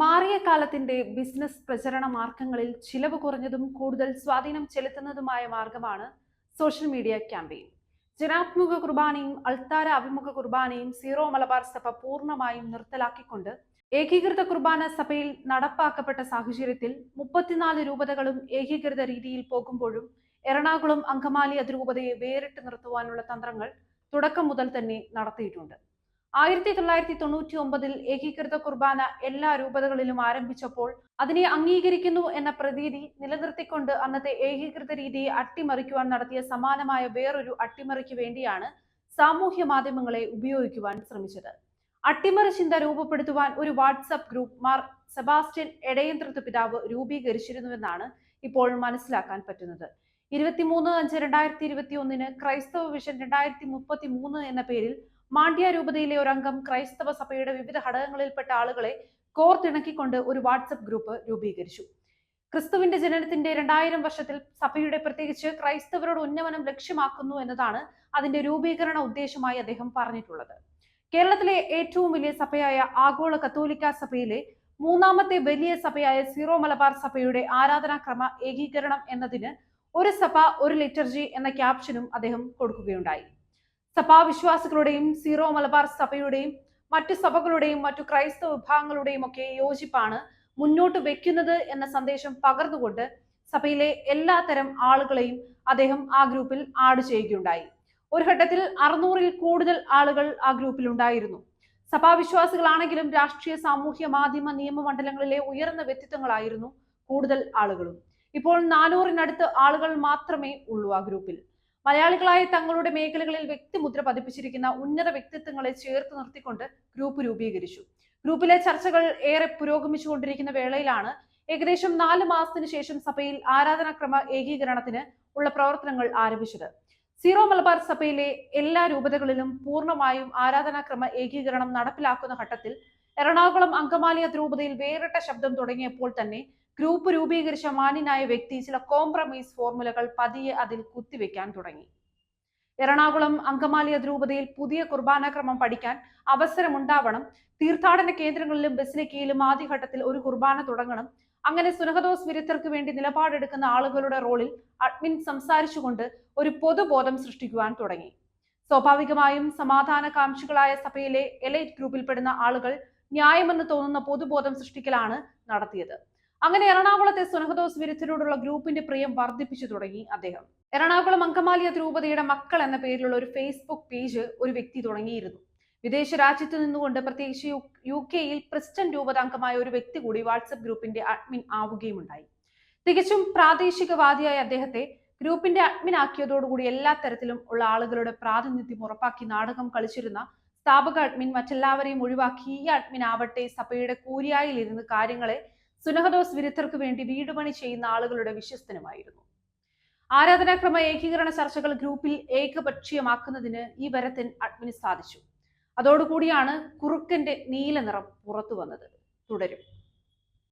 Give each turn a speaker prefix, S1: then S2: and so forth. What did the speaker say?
S1: മാറിയ കാലത്തിന്റെ ബിസിനസ് പ്രചരണ മാർഗങ്ങളിൽ ചിലവ് കുറഞ്ഞതും കൂടുതൽ സ്വാധീനം ചെലുത്തുന്നതുമായ മാർഗമാണ് സോഷ്യൽ മീഡിയ ക്യാമ്പയിൻ. ജനാത്മുക കുർബാനയും അൾത്താര അഭിമുഖ കുർബാനയും സീറോ മലബാർ സഭ പൂർണമായും നിർത്തലാക്കിക്കൊണ്ട് ഏകീകൃത കുർബാന സഭയിൽ നടപ്പാക്കപ്പെട്ട സാഹചര്യത്തിൽ മുപ്പത്തിനാല് രൂപതകളും ഏകീകൃത രീതിയിൽ പോകുമ്പോഴും എറണാകുളം അങ്കമാലി അതിരൂപതയെ വേറിട്ട് നിർത്തുവാനുള്ള തന്ത്രങ്ങൾ തുടക്കം മുതൽ തന്നെ നടത്തിയിട്ടുണ്ട്. ആയിരത്തി തൊള്ളായിരത്തി തൊണ്ണൂറ്റി ഒമ്പതിൽ ഏകീകൃത കുർബാന എല്ലാ രൂപതകളിലും ആരംഭിച്ചപ്പോൾ അതിനെ അംഗീകരിക്കുന്നു എന്ന പ്രതീതി നിലനിർത്തിക്കൊണ്ട് അന്നത്തെ ഏകീകൃത രീതിയെ അട്ടിമറിക്കുവാൻ നടത്തിയ സമാനമായ വേറൊരു അട്ടിമറിക്ക് വേണ്ടിയാണ് സാമൂഹ്യ മാധ്യമങ്ങളെ ഉപയോഗിക്കുവാൻ ശ്രമിച്ചത്. അട്ടിമറി ചിന്ത രൂപപ്പെടുത്തുവാൻ ഒരു WhatsApp group Mar Sebastian Edayanthrath പിതാവ് രൂപീകരിച്ചിരുന്നുവെന്നാണ് ഇപ്പോൾ മനസ്സിലാക്കാൻ പറ്റുന്നത്. ഇരുപത്തിമൂന്ന് അഞ്ച് രണ്ടായിരത്തി ഇരുപത്തി ഒന്നിന് ക്രൈസ്തവ വിഷൻ രണ്ടായിരത്തി മുപ്പത്തി മൂന്ന് എന്ന പേരിൽ മാണ്ഡ്യ രൂപതയിലെ അംഗം ക്രൈസ്തവ സഭയുടെ വിവിധ ഘടകങ്ങളിൽപ്പെട്ട ആളുകളെ കോർത്തിണക്കിക്കൊണ്ട് ഒരു വാട്സപ്പ് ഗ്രൂപ്പ് രൂപീകരിച്ചു. ക്രിസ്തുവിന്റെ ജനനത്തിന്റെ രണ്ടായിരം വർഷത്തിൽ സഭയുടെ പ്രത്യേകിച്ച് ക്രൈസ്തവരോട് ഉന്നമനം ലക്ഷ്യമാക്കുന്നു എന്നതാണ് അതിന്റെ രൂപീകരണ ഉദ്ദേശമായി അദ്ദേഹം പറഞ്ഞിട്ടുള്ളത്. കേരളത്തിലെ ഏറ്റവും വലിയ സഭയായ ആഗോള കത്തോലിക്ക സഭയിലെ മൂന്നാമത്തെ വലിയ സഭയായ സീറോ മലബാർ സഭയുടെ ആരാധനാക്രമ ഏകീകരണം എന്നതിന് ഒരു സഭ ഒരു ലിറ്റർജി എന്ന ക്യാപ്ഷനും അദ്ദേഹം കൊടുക്കുകയുണ്ടായി. സഭാവിശ്വാസികളുടെയും സീറോ മലബാർ സഭയുടെയും മറ്റു സഭകളുടെയും മറ്റു ക്രൈസ്തവ വിഭാഗങ്ങളുടെയും ഒക്കെ യോജിപ്പാണ് മുന്നോട്ട് വെക്കുന്നത് എന്ന സന്ദേശം പകർന്നുകൊണ്ട് സഭയിലെ എല്ലാ തരം ആളുകളെയും അദ്ദേഹം ആ ഗ്രൂപ്പിൽ ആഡ് ചെയ്യുകയുണ്ടായി. ഒരു ഘട്ടത്തിൽ അറുന്നൂറിൽ കൂടുതൽ ആളുകൾ ആ ഗ്രൂപ്പിൽ ഉണ്ടായിരുന്നു. സഭാവിശ്വാസികളാണെങ്കിലും രാഷ്ട്രീയ സാമൂഹ്യ മാധ്യമ നിയമമണ്ഡലങ്ങളിലെ ഉയർന്ന വ്യക്തിത്വങ്ങളായിരുന്നു കൂടുതൽ ആളുകളും. ഇപ്പോൾ നാനൂറിനടുത്ത് ആളുകൾ മാത്രമേ ഉള്ളൂ ആ ഗ്രൂപ്പിൽ. മലയാളികളായ തങ്ങളുടെ മേഖലകളിൽ വ്യക്തിമുദ്ര പതിപ്പിച്ചിരിക്കുന്ന ഉന്നത വ്യക്തിത്വങ്ങളെ ചേർത്ത് നിർത്തിക്കൊണ്ട് ഗ്രൂപ്പ് രൂപീകരിച്ചു. ഗ്രൂപ്പിലെ ചർച്ചകൾ ഏറെ പുരോഗമിച്ചുകൊണ്ടിരിക്കുന്ന വേളയിലാണ് ഏകദേശം നാല് മാസത്തിന് ശേഷം സഭയിൽ ആരാധനാക്രമ ഏകീകരണത്തിന് ഉള്ള പ്രവർത്തനങ്ങൾ ആരംഭിച്ചത്. സീറോ മലബാർ സഭയിലെ എല്ലാ രൂപതകളിലും പൂർണമായും ആരാധനാക്രമ ഏകീകരണം നടപ്പിലാക്കുന്ന ഘട്ടത്തിൽ എറണാകുളം അങ്കമാലി അതിരൂപതയിൽ വേറിട്ട ശബ്ദം തുടങ്ങിയപ്പോൾ തന്നെ ഗ്രൂപ്പ് രൂപീകരിച്ച മാന്യനായ വ്യക്തി ചില കോംപ്രമൈസ് ഫോർമുലകൾ പതിയെ അതിൽ കുത്തിവെക്കാൻ തുടങ്ങി. എറണാകുളം അങ്കമാലി അതിരൂപതയിൽ പുതിയ കുർബാനാക്രമം പഠിക്കാൻ അവസരമുണ്ടാവണം. തീർത്ഥാടന കേന്ദ്രങ്ങളിലും ബസിലിക്കയിലും ആദ്യഘട്ടത്തിൽ ഒരു കുർബാന തുടങ്ങണം. അങ്ങനെ സുനഹദോസ് വിരുദ്ധർക്ക് വേണ്ടി നിലപാടെടുക്കുന്ന ആളുകളുടെ റോളിൽ അഡ്മിൻ സംസാരിച്ചുകൊണ്ട് ഒരു പൊതുബോധം സൃഷ്ടിക്കുവാൻ തുടങ്ങി. സ്വാഭാവികമായും സമാധാനകാംക്ഷികളായ സഭയിലെ എലൈറ്റ് ഗ്രൂപ്പിൽപ്പെടുന്ന ആളുകൾ ന്യായമെന്ന് തോന്നുന്ന പൊതുബോധം സൃഷ്ടിക്കലാണ് നടത്തിയത്. അങ്ങനെ എറണാകുളത്തെ സുനഹദോസ് വിരുദ്ധരോടുള്ള ഗ്രൂപ്പിന്റെ പ്രിയം വർദ്ധിപ്പിച്ചു തുടങ്ങി അദ്ദേഹം. എറണാകുളം അങ്കമാലിയ ധ്രൂപതയുടെ മക്കൾ എന്ന പേരിലുള്ള ഒരു ഫേസ്ബുക്ക് പേജ് ഒരു വ്യക്തി തുടങ്ങിയിരുന്നു. വിദേശ രാജ്യത്ത് നിന്നുകൊണ്ട് പ്രത്യേകിച്ച് യു കെയിൽ പ്രസിഡന്റ് രൂപതാംഗമായ ഒരു വ്യക്തി കൂടി വാട്സപ്പ് ഗ്രൂപ്പിന്റെ അഡ്മിൻ ആവുകയുമുണ്ടായി. തികച്ചും പ്രാദേശികവാദിയായ അദ്ദേഹത്തെ ഗ്രൂപ്പിന്റെ അഡ്മിൻ ആക്കിയതോടുകൂടി എല്ലാ തരത്തിലും ഉള്ള ആളുകളുടെ പ്രാതിനിധ്യം ഉറപ്പാക്കി നാടകം കളിച്ചിരുന്ന സ്ഥാപക അഡ്മിൻ മറ്റെല്ലാവരെയും ഒഴിവാക്കി ഈ അഡ്മിൻ ആവട്ടെ സഭയുടെ കൂരിയായിലിരുന്ന് കാര്യങ്ങളെ സുനഹദോസ് വിരുദ്ധർക്ക് വേണ്ടി വീട് പണി ചെയ്യുന്ന ആളുകളുടെ വിശ്വസ്തനുമായിരുന്നു. ആരാധനാക്രമ ഏകീകരണ ചർച്ചകൾ ഗ്രൂപ്പിൽ ഏകപക്ഷീയമാക്കുന്നതിന് ഈ വരത്തിൻ അഡ്മിന് സാധിച്ചു. അതോടുകൂടിയാണ് കുറുക്കന്റെ നീല നിറം പുറത്തു വന്നത് തുടരും.